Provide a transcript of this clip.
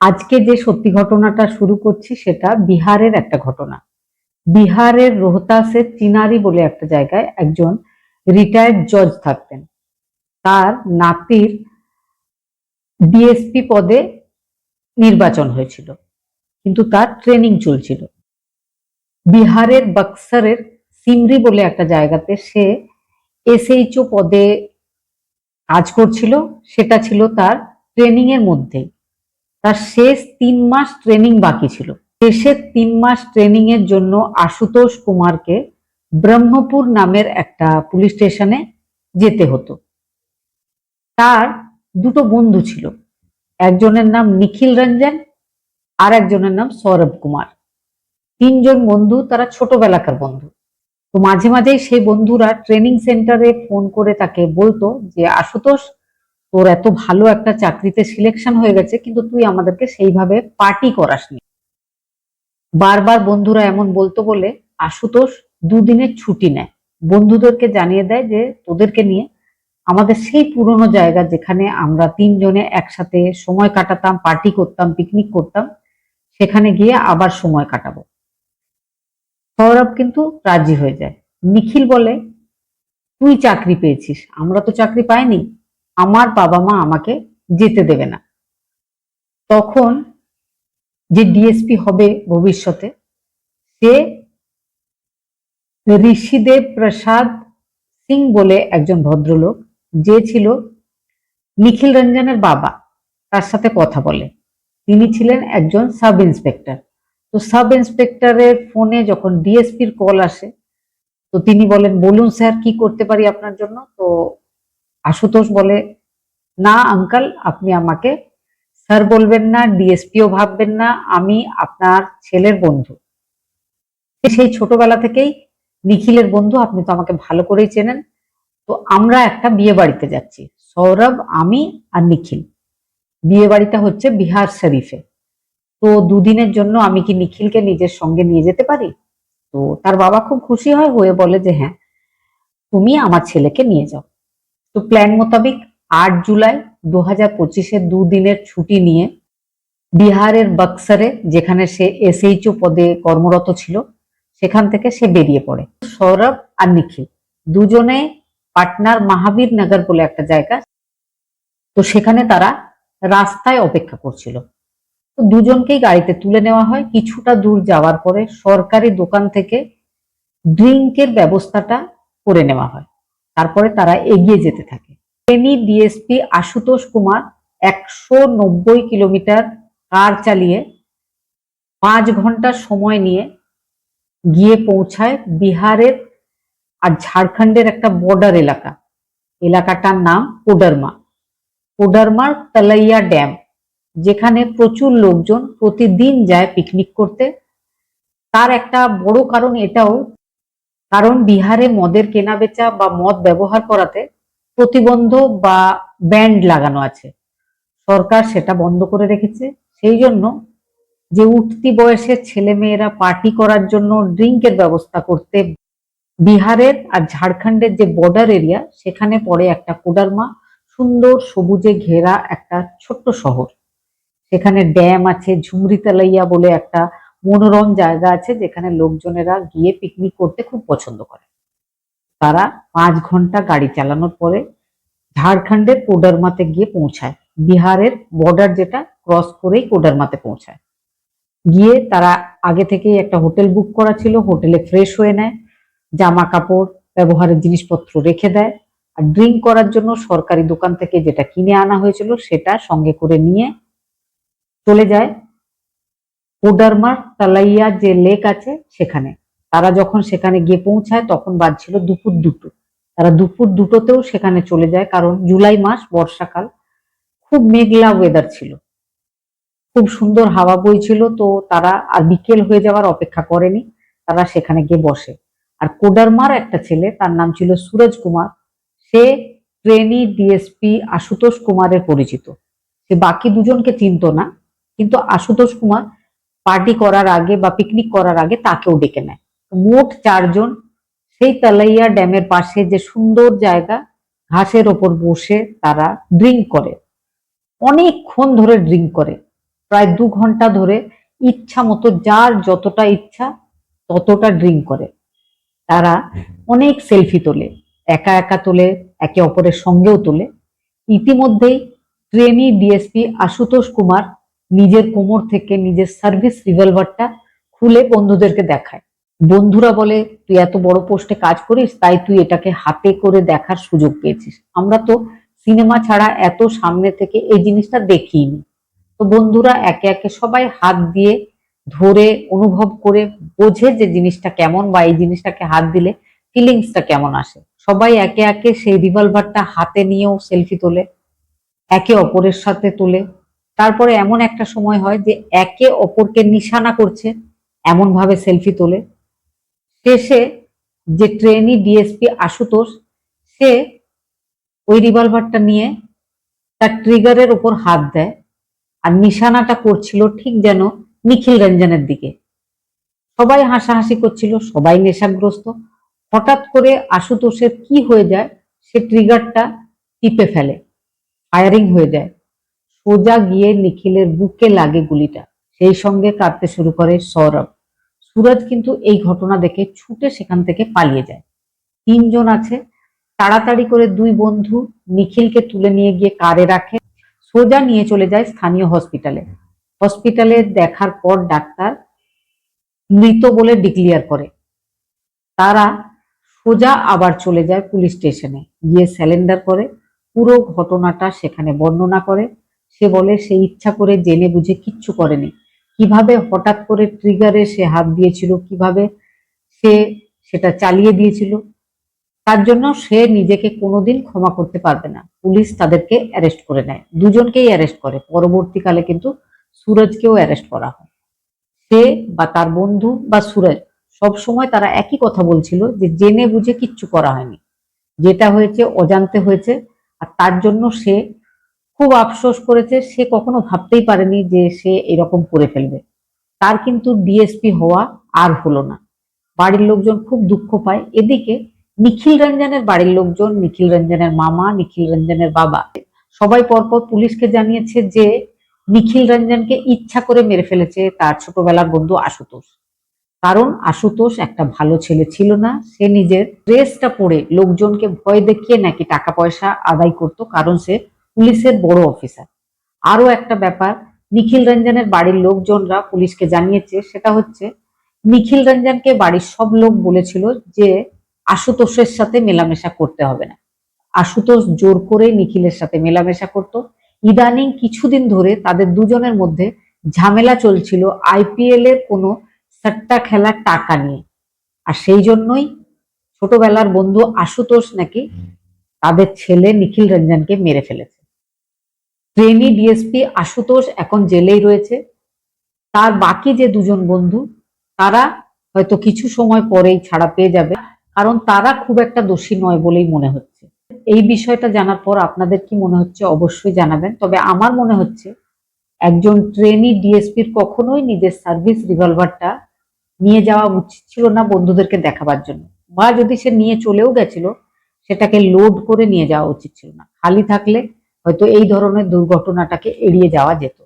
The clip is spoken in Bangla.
আজকে যে সত্যি ঘটনাটা শুরু করছি সেটা বিহারের একটা ঘটনা। বিহারের রোহতাসের চিনারি বলে একটা জায়গায় একজন রিটায়ার্ড জজ থাকতেন। তার নাতির ডিএসপি পদে নির্বাচন হয়েছিল, কিন্তু তার ট্রেনিং চলছিল। বিহারের বক্সারের সিমরি বলে একটা জায়গাতে সে এসএইচও পদে কাজ করছিল, সেটা ছিল তার ট্রেনিং এর মধ্যেই। তার শেষ তিন মাস ট্রেনিং বাকি ছিল। শেষের তিন মাস ট্রেনিং এর জন্য আশুতোষ কুমারকে ব্রহ্মপুর নামের একটা পুলিশ স্টেশনে যেতে হতো। তার দুটো বন্ধু ছিল। একজনের নাম নিখিল রঞ্জন আর একজনের নাম সৌরভ কুমার। তিনজন বন্ধু তারা ছোটবেলাকার বন্ধু। তো মাঝে মাঝেই সেই বন্ধুরা ট্রেনিং সেন্টারে ফোন করে তাকে বলতো যে, আশুতোষ তোর এত ভালো একটা চাকরিতে সিলেকশন হয়ে গেছে, কিন্তু তুই আমাদেরকে সেইভাবে পার্টি করাসনি বারবার বন্ধুরা এমন বলতো বলে, আশুতোষ, দুদিনের ছুটি নেয় বন্ধুদেরকে জানিয়ে দেয় যে, তোদেরকে নিয়ে আমাদের সেই পুরনো জায়গা যেখানে আমরা তিনজনে একসাথে সময় কাটাতাম পার্টি করতাম পিকনিক করতাম, সেখানে গিয়ে আবার সময় কাটাবো। সৌরভ কিন্তু রাজি হয়ে যায়। নিখিল বলে, তুই চাকরি পেয়েছিস, আমরা তো চাকরি পাইনি। আমার বাবা মা আমাকে যেতে দেবে না। তখন যে ডিএসপি হবে ভবিষ্যতে, সে ঋষিদেব প্রসাদ সিং বলে একজন ভদ্রলোক, যে ছিল নিখিল রঞ্জনের বাবা, তার সাথে কথা বলে। তিনি ছিলেন একজন সাব ইন্সপেক্টর। তো সাব ইন্সপেক্টরের ফোনে যখন ডিএসপির কল আসে, তো তিনি বলেন, বলুন স্যার, কি করতে পারি আপনার জন্য? তো আশুতোষ বলে, না আঙ্কাল আপনি আমাকে স্যার বলবেন না ডিএসপিও ভাববেন না, আমি আপনার ছেলের বন্ধু। সেই ছোটবেলা থেকেই নিখিলের বন্ধু, আপনি তো আমাকে ভালো করেই চেনেন। তো আমরা একটা বিয়ে বাড়িতে যাচ্ছি, সৌরভ, আমি আর নিখিল। বিয়ে বাড়িটা হচ্ছে বিহার শরীফে। তো দুদিনের জন্য আমি কি নিখিলকে নিজের সঙ্গে নিয়ে যেতে পারি? তো তার বাবা খুব খুশি হয়, হয়ে বলে যে হ্যাঁ তুমি আমার ছেলেকে নিয়ে যাও। তো প্ল্যান মোতাবেক আট জুলাই দু হাজার পঁচিশের দুদিনের ছুটি নিয়ে বিহারের বক্সারে যেখানে সে এসএইচও পদে কর্মরত ছিল, সেখান থেকে সে বেরিয়ে পড়ে। সৌরভ আর নিখিল দুজনে পাটনার মহাবীর নগর বলে একটা জায়গা, তো সেখানে তারা রাস্তায় অপেক্ষা করছিল। তো দুজনকেই গাড়িতে তুলে নেওয়া হয়। কিছুটা দূর যাওয়ার পরে সরকারি দোকান থেকে ড্রিঙ্কের ব্যবস্থাটা করে নেওয়া হয়। তারপরে তারা এগিয়ে যেতে থাকে। ফেনী ডিএসপি আশুতোষ কুমার একশো নব্বই কিলোমিটার কার চালিয়ে পাঁচ ঘণ্টা সময় নিয়ে গিয়ে পৌঁছায় বিহারের আর ঝাড়খণ্ডের একটা বর্ডার এলাকা। এলাকাটার নাম কোডারমা। কোডারমার তালাইয়া ড্যাম, যেখানে প্রচুর লোকজন প্রতিদিন যায় পিকনিক করতে। তার একটা বড় কারণ এটাও কারণ বিহারে মদের কেনাবেচা বা মদ ব্যবহার করাতে প্রতিবন্ধ বা ব্যান্ড লাগানো আছে। সরকার সেটা বন্ধ করে রেখেছে। সেই জন্য যে উঠতি বয়সের ছেলে মেয়েরা পার্টি করার জন্য ড্রিঙ্কের ব্যবস্থা করতে বিহারের আর ঝাড়খণ্ডের যে বর্ডার এরিয়া, সেখানে পড়ে একটা কোডারমা, সুন্দর সবুজে ঘেরা একটা ছোট্ট শহর। সেখানে ড্যাম আছে ঝুমরি তালাইয়া বলে একটা মনোরম জায়গা আছে যেখানে লোকজনেরা গিয়ে পিকনিক করতে খুব পছন্দ করে। তারা পাঁচ ঘণ্টা গাড়ি চালানোর পরে ঝাড়খণ্ডের কোডারমাতে গিয়ে পৌঁছায়। বিহারের বর্ডার যেটা ক্রস করেই কোডারমাতে পৌঁছায়। গিয়ে তারা আগে থেকেই একটা হোটেল বুক করা ছিল হোটেলে ফ্রেশ হয়ে নেয় জামা কাপড় ব্যবহারের জিনিসপত্র রেখে দেয়। আর ড্রিঙ্ক করার জন্য সরকারি দোকান থেকে যেটা কিনে আনা হয়েছিল সেটা সঙ্গে করে নিয়ে চলে যায়। কোডারমার তালাইয়া যে লেক আছে সেখানে। তারা যখন সেখানে গিয়ে পৌঁছায়, তখন বাজছিল দুপুর দুটো। তারা দুপুর দুটোতেও সেখানে চলে যায়, কারণ জুলাই মাস, বর্ষাকাল। খুব মেঘলা ওয়েদার ছিল। খুব সুন্দর হাওয়া বইছিল, তো তারা আর বিকেল হয়ে যাওয়ার অপেক্ষা করেনি। তারা সেখানে গিয়ে বসে। আর কোডারমার একটা ছেলে, তার নাম ছিল সুরজ কুমার। সে ট্রেনি ডিএসপি আশুতোষ কুমারের পরিচিত। সে বাকি দুজনকে চিনত না, কিন্তু আশুতোষ কুমার পার্টি করার আগে বা পিকনিক করার আগে তাকেও ডেকে নেয়। মোট চারজন সেই তালাইয়া ড্যামের পাশে যে সুন্দর জায়গা, ঘাসের ওপর বসে তারা ড্রিঙ্ক করে। অনেকক্ষণ ধরে ড্রিঙ্ক করে। প্রায় দু ঘণ্টা ধরে ইচ্ছা মতো যার যতটা ইচ্ছা ততটা ড্রিঙ্ক করে। তারা অনেক সেলফি তোলে, একা একা তোলে, একে অপরের সঙ্গেও তোলে। ইতিমধ্যেই ট্রেনি ডিএসপি আশুতোষ কুমার নিজের কোমর থেকে নিজের সার্ভিস রিভলভারটা খুলে বন্ধুদেরকে দেখায়। বন্ধুরা বলে, তুই এত বড় পোস্টে কাজ করিস, তাই তুই এটাকে হাতে করে দেখার সুযোগ পেয়েছিস। আমরা তো সিনেমা ছাড়া এত সামনে থেকে এই জিনিসটা দেখিনি। তো বন্ধুরা, একে একে সবাই হাত দিয়ে ধরে অনুভব করে বোঝে যে জিনিসটা কেমন বা এই জিনিসটাকে হাত দিলে ফিলিংসটা কেমন আসে। সবাই একে একে সেই রিভলভারটা হাতে নিয়েও সেলফি তোলে, একে অপরের সাথে তোলে তারপরে এমন একটা সময় হয় যে একে অপরকে নিশানা করছে এমন ভাবে সেলফি তোলে। শেষে যে ট্রেনি ডিএসপি আশুতোষ, সে ওই রিভলভারটা নিয়ে তার ট্রিগারের উপর হাত দেয় আর নিশানাটা করছিল ঠিক যেন নিখিল রঞ্জনের দিকে। সবাই হাসাহাসি করছিল, সবাই নেশাগ্রস্ত। হঠাৎ করে আশুতোষের কি হয়ে যায়, সে ট্রিগারটা টিপে ফেলে, ফায়ারিং হয়ে যায়। সোজা গিয়ে নিখিলের বুকে লাগে গুলিটা। সেই সঙ্গে কাঁদতে শুরু করে সৌরভ। সুরজ কিন্তু এই ঘটনা দেখে ছুটে সেখান থেকে পালিয়ে যায়। তিনজন আছে। তাড়াতাড়ি করে দুই বন্ধু নিখিলকে তুলে নিয়ে গিয়ে কারে রাখে। সোজা নিয়ে চলে যায় স্থানীয় হসপিটালে। হসপিটালে দেখার পর ডাক্তার মৃত বলে ডিক্লিয়ার করে। তারা সোজা আবার চলে যায় পুলিশ স্টেশনে। গিয়ে স্যালেন্ডার করে। পুরো ঘটনাটা সেখানে বর্ণনা করে। সে বলে, সে ইচ্ছা করে জেনে বুঝে কিচ্ছু করেনি। কীভাবে হঠাৎ করে ট্রিগারে সে হাত দিয়েছিল? কীভাবে সে সেটা চালিয়ে দিয়েছিল? তার জন্য সে নিজেকে কোনোদিন ক্ষমা করতে পারবে না। পুলিশ তাদেরকে অ্যারেস্ট করে নেয়। দুজনকেই অ্যারেস্ট করে। পরবর্তীকালে কিন্তু সুরজকেও অ্যারেস্ট করা হয়। সে বা তার বন্ধু বা সুরজ সব সময় তারা একই কথা বলছিল যে জেনে বুঝে কিচ্ছু করা হয়নি। যেটা হয়েছে অজান্তে হয়েছে। আর তার জন্য সে খুব আফসোস করেছে, সে কখনো ভাবতেই পারেনি যে সে এরকম করে ফেলবে। তার কিন্তু ডিএসপি হওয়া আর হলো না। বাড়ির লোকজন খুব দুঃখ পায়। এদিকে নিখিল রঞ্জনের বাড়ির লোকজন, নিখিল রঞ্জনের মামা, নিখিল রঞ্জনের বাবা, সবাই পরপর পুলিশকে জানিয়েছে যে নিখিল রঞ্জনকে ইচ্ছা করে মেরে ফেলেছে তার ছোটবেলার বন্ধু আশুতোষ। কারণ আশুতোষ একটা ভালো ছেলে ছিল না, সে নিজের ড্রেসটা পরে লোকজনকে ভয় দেখিয়ে নাকি টাকা পয়সা আদায় করত, কারণ সে পুলিশের বড় অফিসার। আরও একটা ব্যাপার, নিখিল রঞ্জনের বাড়ির লোকজনরা পুলিশকে জানিয়েছে, সেটা হচ্ছে নিখিল রঞ্জনকে বাড়ির সব লোক বলেছিল যে আশুতোষের সাথে মেলামেশা করতে হবে না। আশুতোষ জোর করে নিখিলের সাথে মেলামেশা করত। ইদানিং কিছুদিন ধরে তাদের দুজনের মধ্যে ঝামেলা চলছিল আইপিএল এর কোনো সাট্টা খেলার টাকা নিয়ে। আর সেই জন্যই ছোটবেলার বন্ধু আশুতোষ নাকি তাদের ছেলে নিখিল রঞ্জনকে মেরে ফেলেছে। ট্রেনি ডিএসপি আশুতোষ এখন জেলেই রয়েছে। তার বাকি যে দুজন বন্ধু, তারা হয়তো কিছু সময় পরেই ছাড়া পেয়ে যাবে, কারণ তারা খুব একটা দোষী নয় বলেই মনে হচ্ছে। এই বিষয়টা জানার পর আপনাদের কি মনে হচ্ছে অবশ্যই জানাবেন, তবে আমার মনে হচ্ছে একজন ট্রেনি ডিএসপির কখনোই নিজের সার্ভিস রিভলভারটা নিয়ে যাওয়া উচিত ছিল না বন্ধুদেরকে দেখাবার জন্য। বা যদি সে নিয়ে চলেও গেছিল, সেটাকে লোড করে নিয়ে যাওয়া উচিত ছিল না। খালি থাকলে হয়তো এই ধরনের দুর্ঘটনাটাকে এড়িয়ে যাওয়া যেত।